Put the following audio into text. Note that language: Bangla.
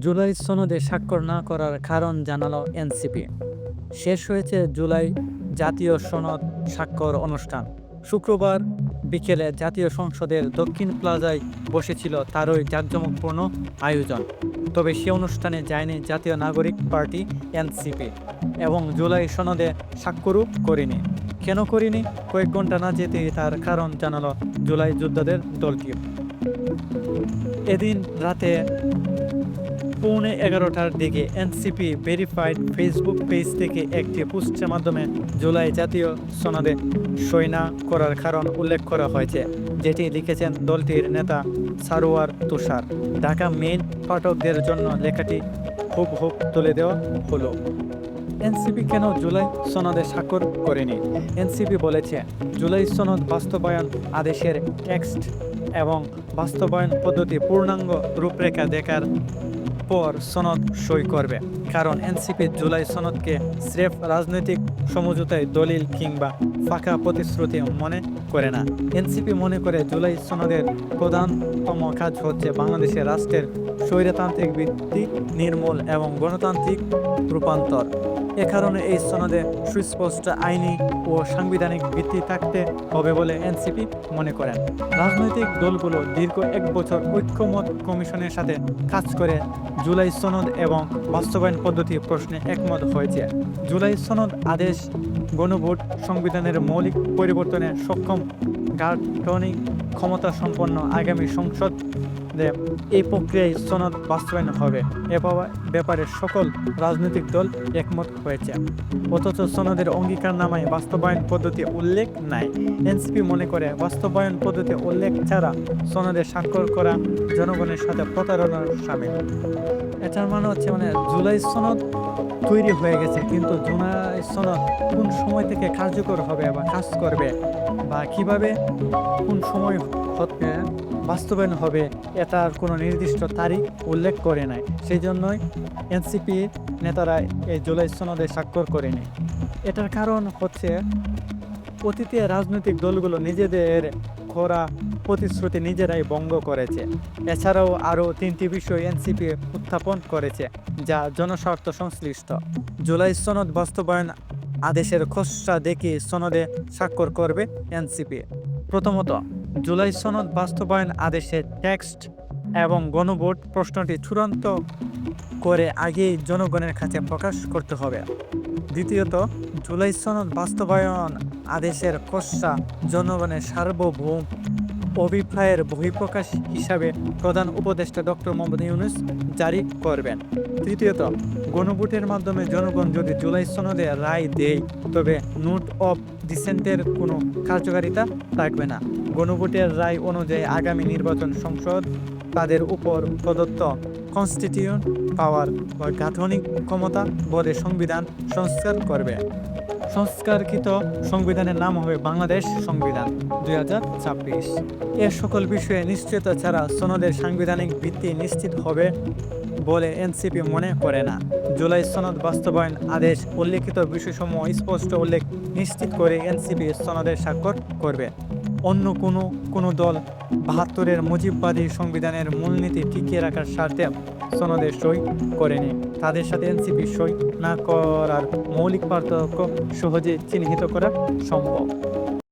জুলাই সনদে স্বাক্ষর না করার কারণ জানালো এনসিপি। শেষ হয়েছে জুলাই জাতীয় সনদ স্বাক্ষর অনুষ্ঠান। শুক্রবার বিকেলে জাতীয় সংসদের দক্ষিণ প্লাজায় বসেছিল তারই জাঁকজমকপূর্ণ আয়োজন। তবে সে অনুষ্ঠানে যায়নি জাতীয় নাগরিক পার্টি এনসিপি এবং জুলাই সনদে স্বাক্ষরও করেনি। কেন করিনি? কয়েক ঘণ্টা না যেতেই তার কারণ জানালো জুলাই যোদ্ধাদের দলটি এদিন রাতে পৌনে এগারোটার দিকে এনসিপি ভেরিফাইড ফেসবুক পেজ থেকে একটি পোস্টের মাধ্যমে জুলাই জাতীয় সনদে সই না করার কারণ উল্লেখ করা হয়েছে, যেটি লিখেছেন দলটির নেতা সারোয়ার তুষার। ঢাকা মেইন পাঠকদের জন্য লেখাটি খুব হুব তুলে দেওয়া হলো। এনসিপি কেন জুলাই সনদে স্বাক্ষর করেনি? এনসিপি বলেছে, জুলাই সনদ বাস্তবায়ন আদেশের টেক্সট এবং বাস্তবায়ন পদ্ধতি পূর্ণাঙ্গ রূপরেখা দেখার পর সনদ সই করবে। কারণ এনসিপি জুলাই সনদকে স্রেফ রাজনৈতিক সমঝোতায় দলিল কিংবা ফাঁকা প্রতিশ্রুতি মনে করে না। এনসিপি মনে করে জুলাই সনদের প্রধানতম কাজ হচ্ছে বাংলাদেশের রাষ্ট্রের স্বৈরতান্ত্রিক ভিত্তি, নির্মূল এবং গণতান্ত্রিক রূপান্তর। এ কারণে এই সনদে সুস্পষ্ট আইনি ও সাংবিধানিক ভিত্তি থাকতে হবে বলে এনসিপি মনে করেন। রাজনৈতিক দলগুলো দীর্ঘ এক বছর ঐক্যমত কমিশনের সাথে কাজ করে জুলাই সনদ এবং বাস্তবায়ন পদ্ধতি প্রশ্নে একমত হয়েছে। জুলাই সনদ আদেশ গণভোট সংবিধানের মৌলিক পরিবর্তনে সক্ষম গাঠনিক ক্ষমতা সম্পন্ন আগামী সংসদ এই প্রক্রিয়ায় সনদ বাস্তবায়ন হবে। এ ব্যাপারে সকল রাজনৈতিক দল একমত হয়েছে। অথচ সনদের অঙ্গীকারনামায় বাস্তবায়ন পদ্ধতি উল্লেখ নাই। এনসিপি মনে করে বাস্তবায়ন পদ্ধতি উল্লেখ ছাড়া সনদে স্বাক্ষর করা জনগণের সাথে প্রতারণার সামিল। এটার মানে হচ্ছে মানে জুলাই সনদ তৈরি হয়ে গেছে, কিন্তু জুলাই সনদ কোন সময় থেকে কার্যকর হবে বা কাজ করবে বা কীভাবে কোন সময় বাস্তবায়ন হবে এটার কোনো নির্দিষ্ট তারিখ উল্লেখ করে নাই। সেই জন্যই এনসিপি নেতারা এই জুলাই সনদে স্বাক্ষর করেনি এটার কারণ হচ্ছে অতীতে রাজনৈতিক দলগুলো নিজেদের করা প্রতিশ্রুতি নিজেরাই ভঙ্গ করেছে। এছাড়াও আরও তিনটি বিষয় এনসিপি উত্থাপন করেছে, যা জনস্বার্থ সংশ্লিষ্ট। জুলাই সনদ বাস্তবায়ন আদেশের খসড়া দেখে সনদে স্বাক্ষর করবে এনসিপি প্রথমত, জুলাই সনদ বাস্তবায়ন আদেশের টেক্সট এবং গণভোট প্রশ্নটি চূড়ান্ত করে আগেই জনগণের কাছে প্রকাশ করতে হবে। দ্বিতীয়ত, জুলাই সনদ বাস্তবায়ন আদেশের খসড়া জনগণের সার্বভৌম অভিপ্রায়ের বহিঃপ্রকাশ হিসাবে প্রধান উপদেষ্টা ডক্টর মোহাম্মদ ইউনুস জারি করবেন। তৃতীয়ত, গণভোটের মাধ্যমে জনগণ যদি জুলাই সনদে রায় দেয়, তবে নোট অফ ডিসেন্টের কোনো কার্যকারিতা থাকবে না। গণভোটের রায় অনুযায়ী আগামী নির্বাচন সংসদ তাদের উপর প্রদত্ত কনস্টিটিউশন পাওয়ার বা গাঠনিক ক্ষমতা বলে সংবিধান সংস্কার করবে। সংস্কারকৃত সংবিধানের নাম হবে বাংলাদেশ সংবিধান, দুই হাজার ছাব্বিশ। এ সকল বিষয়ে নিশ্চয়তা ছাড়া সনদের সাংবিধানিক ভিত্তি নিশ্চিত হবে বলে এনসিপি মনে করে না। জুলাই সনদ বাস্তবায়ন আদেশ উল্লেখিত বিষয়সমূহ স্পষ্ট উল্লেখ নিশ্চিত করে এনসিপি সনদের স্বাক্ষর করবে। অন্য কোনো কোনো দল বাহাত্তরের মুজিববাদী সংবিধানের মূলনীতি টিকিয়ে রাখার স্বার্থে সনদে সই করেনি। তাদের সাথে এনসিপি সই না করার মৌলিক পার্থক্য সহজে চিহ্নিত করা সম্ভব।